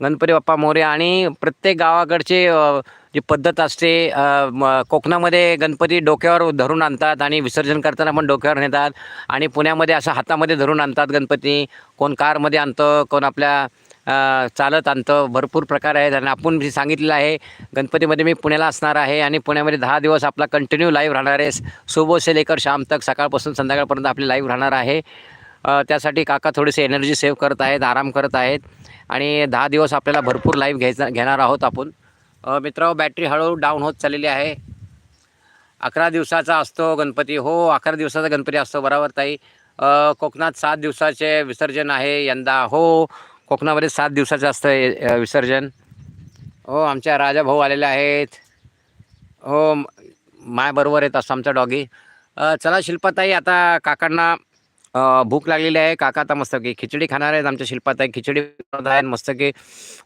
गणपती बाप्पा मोरे आणि प्रत्येक गावाकडचे जी पद्धत असते कोकणामध्ये गणपती डोक्यावर धरून आणतात आणि विसर्जन करताना पण डोक्यावर नेतात आणि पुण्यामध्ये असं हातामध्ये धरून आणतात गणपती. कोण कारमध्ये आणतं कोण आपल्या चालत आणतं. भरपूर प्रकार आहेत आणि आपण जे सांगितलेलं आहे गणपतीमध्ये मी पुण्याला असणार आहे आणि पुण्यामध्ये दहा दिवस आपला कंटिन्यू लाईव्ह राहणार आहे. सुबह से लेकर शाम तक सकाळपासून संध्याकाळपर्यंत आपली लाईव्ह राहणार आहे. त्यासाठी काका थोडीशी एनर्जी सेव्ह करत आहेत आराम करत आहेत. आणि दहा दिवस आपल्याला भरपूर लाईव्ह घ्यायचा घेणार आहोत आपण. मित्रांनो बॅटरी हळूहळू डाऊन होत चाललेली आहे. अकरा दिवसाचा असतो गणपती. हो अकरा दिवसाचा गणपती असतो बरोबर ताई. कोकणात सात दिवसाचे विसर्जन आहे यंदा. हो कोकणामध्ये सात दिवसाचं असतं विसर्जन. हो आमच्या राजा भाऊ आलेले आहेत. हो माय बरोबर येत असतो आमचा डॉगी चला शिल्पाताई आता काकांना भूक लागलेली आहे. काका आता मस्तकी खिचडी खाणार आहेत. आमच्या शिल्पाताई खिचडी आहे आहेत.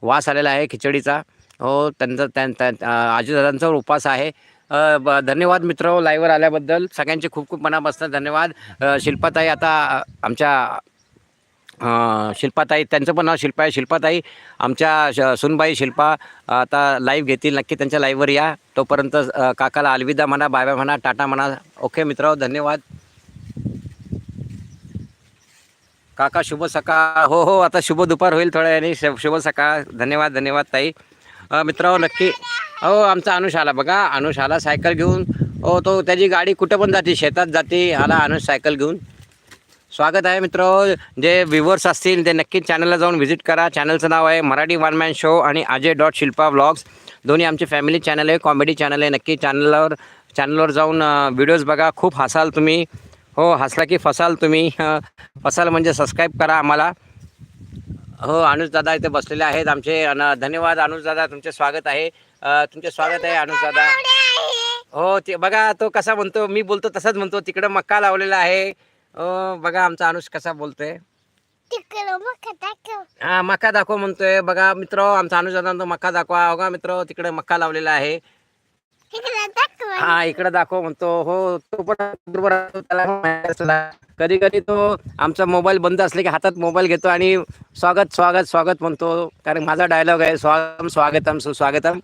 वास आलेला आहे खिचडीचा. हो त्यांचा त्यां त्या आजीदादांचा उपास आहे. ब धन्यवाद मित्र लाईव्हवर आल्याबद्दल. सगळ्यांचे खूप खूप मनापासून धन्यवाद. शिल्पाताई आता आमच्या शिल्पाताई त्यांचं पण नाव शिल्पा आहे. शिल्पाताई आमच्या श सुनबाई शिल्पा आता लाईव्ह घेतील. नक्की त्यांच्या लाईव्हवर या. तोपर्यंत काकाला अलविदा म्हणा बाय बाय म्हणा टाटा म्हणा. ओके मित्र धन्यवाद. काका शुभ सकाळ. हो हो आता शुभ दुपार होईल थोड्या वेळाने. शुभ सकाळ. धन्यवाद धन्यवाद ताई. मित्रांनो नक्की. हो आमचा अनुष आला बघा. अनुष आला सायकल घेऊन. हो तो त्याची गाडी कुठं पण जाते शेतात जाते आला अनुष सायकल घेऊन. स्वागत आहे मित्र. जे व्ह्युअर्स असतील ते नक्की चॅनलला जाऊन व्हिजिट करा. चॅनलचं नाव आहे मराठी वन मॅन शो आणि अजय डॉट शिल्पा व्लॉग्स. दोन्ही आमचे फॅमिली चॅनल आहे कॉमेडी चॅनल आहे. नक्की चॅनलवर चॅनलवर जाऊन व्हिडिओज बघा. खूप हसाल तुम्ही. हो हसला की फसाल तुम्ही. फसाल म्हणजे सबस्क्राईब करा आम्हाला. हो अनुज दादा इथे बसलेले आहेत आमचे. धन्यवाद अनुज दादा तुमचे स्वागत आहे. तुमचे स्वागत आहे अनुज दादा. हो ते बघा तो कसा म्हणतो मी बोलतो तसाच म्हणतो. तिकडं मक्का लावलेला आहे. अ, बघा आमचा अनुष कसा बोलतोय. हा मका दाखव म्हणतोय. बघा मित्र आमचा अनुज दादा म्हणतो मक्का दाखवा. बघा मित्र तिकडे मक्का लावलेला आहे. हा इकडे दाखव म्हणतो. हो तो पण बरोबर त्याला. कधी कधी तो आमचा मोबाईल बंद असले की हातात मोबाईल घेतो आणि स्वागत स्वागत स्वागत म्हणतो. कारण माझा डायलॉग आहे स्वागतम स्वागतम सुस्वागतम.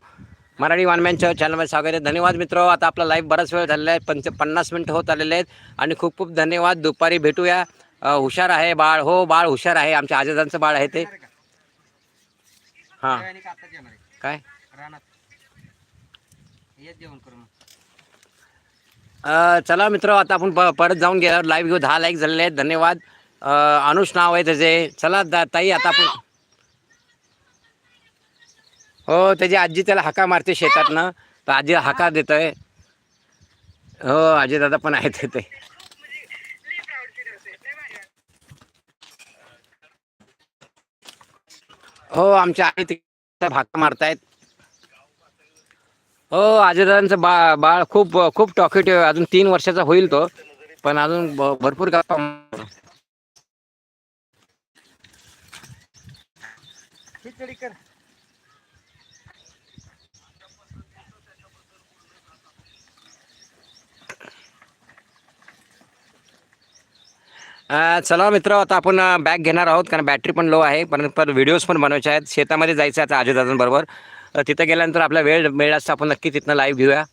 मराठी वानमॅनच्या चॅनलमध्ये स्वागत आहे. धन्यवाद मित्र. आता आपला लाईव्ह बराच वेळ झालेला आहे. पंच पन्नास मिनटं होत आलेले आहेत. आणि खूप खूप धन्यवाद. दुपारी भेटूया. हुशार आहे बाळ. हो बाळ हुशार आहे. आमच्या आजोबांचं बाळ आहे ते. हां. काय? चला मित्र आता आपण परत जाऊन गेल्यावर लाईव्ह घेऊ. दहा लाईक झालेले आहेत. धन्यवाद. अनुष नाव आहे त्याचे. चला ताई आता आपण हो त्याची आजी त्याला हाका मारते शेतातनं. तर आजी हाका देतोय. हो आजी दादा पण आहेत ते हो आमच्या आई तिकडे हाका मारतायत. हो आजीदादांचं बा बाळ खूप खूप टॉकेटिव्ह आहे अजून तीन वर्षाचा होईल तो पण अजून भरपूर गप्पा चला मित्र आता आपण बॅग घेणार आहोत कारण बॅटरी पण लो आहे पण पण व्हिडिओज पण बनवायचे आहेत. शेतामध्ये जायचं आहे आता आजूदादांबरोबर. तिथं गेल्यानंतर आपला वेळ मिळाला असता आपण नक्की तिथनं लाईव्ह घेऊया.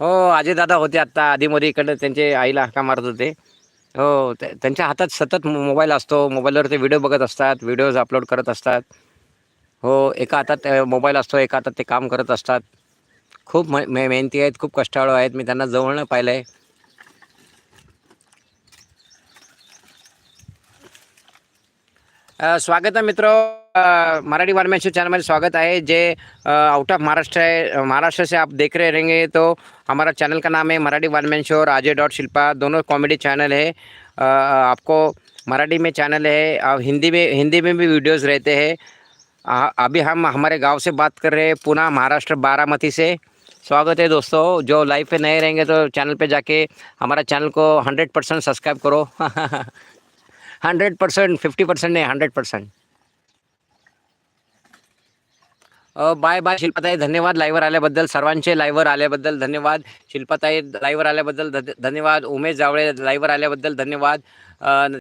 हो अजय दादा होते आत्ता आधीमध्ये इकडं त्यांचे आईला हाका मारत होते. हो त्या- त्यांच्या हातात सतत मो- मोबाईल असतो. मोबाईलवर ते व्हिडिओ बघत असतात. व्हिडिओज अपलोड करत असतात. हो एका हातात मोबाईल असतो. एका हातात ते काम करत असतात. खूप म मे- मेहनती आहेत. खूप कष्टाळू आहेत. मी त्यांना जवळनं पाहिलं आहे स्वागत है मित्रों। मराठी वारमेश्वर चैनल में स्वागत है। जे आउट ऑफ़ महाराष्ट्र है। महाराष्ट्र से आप देख रहे रहेंगे तो हमारा चैनल का नाम है मराठी वारमैन शो और अजय डॉट शिल्पा। दोनों कॉमेडी चैनल है। आपको मराठी में चैनल है। और हिंदी में हिंदी में भी वीडियोस रहते हैं। अभी हम हमारे गाँव से बात कर रहे हैं पुणे महाराष्ट्र, बारामती से। स्वागत है दोस्तों। जो लाइव पे नए रहेंगे तो चैनल पे जाके हमारा चैनल को हंड्रेड परसेंट सब्सक्राइब करो। हंड्रेड पर्सेंट फिफ्टी पर्सेंट नाही हंड्रेड पर्सेंट. बाय बाय शिल्पाताई धन्यवाद. लाईव्हर आल्याबद्दल सर्वांचे लाईव्हर आल्याबद्दल धन्यवाद. शिल्पाताई लाईव्हर आल्याबद्दल धन्यवाद. उमेश जावळे लाईव्हर आल्याबद्दल धन्यवाद.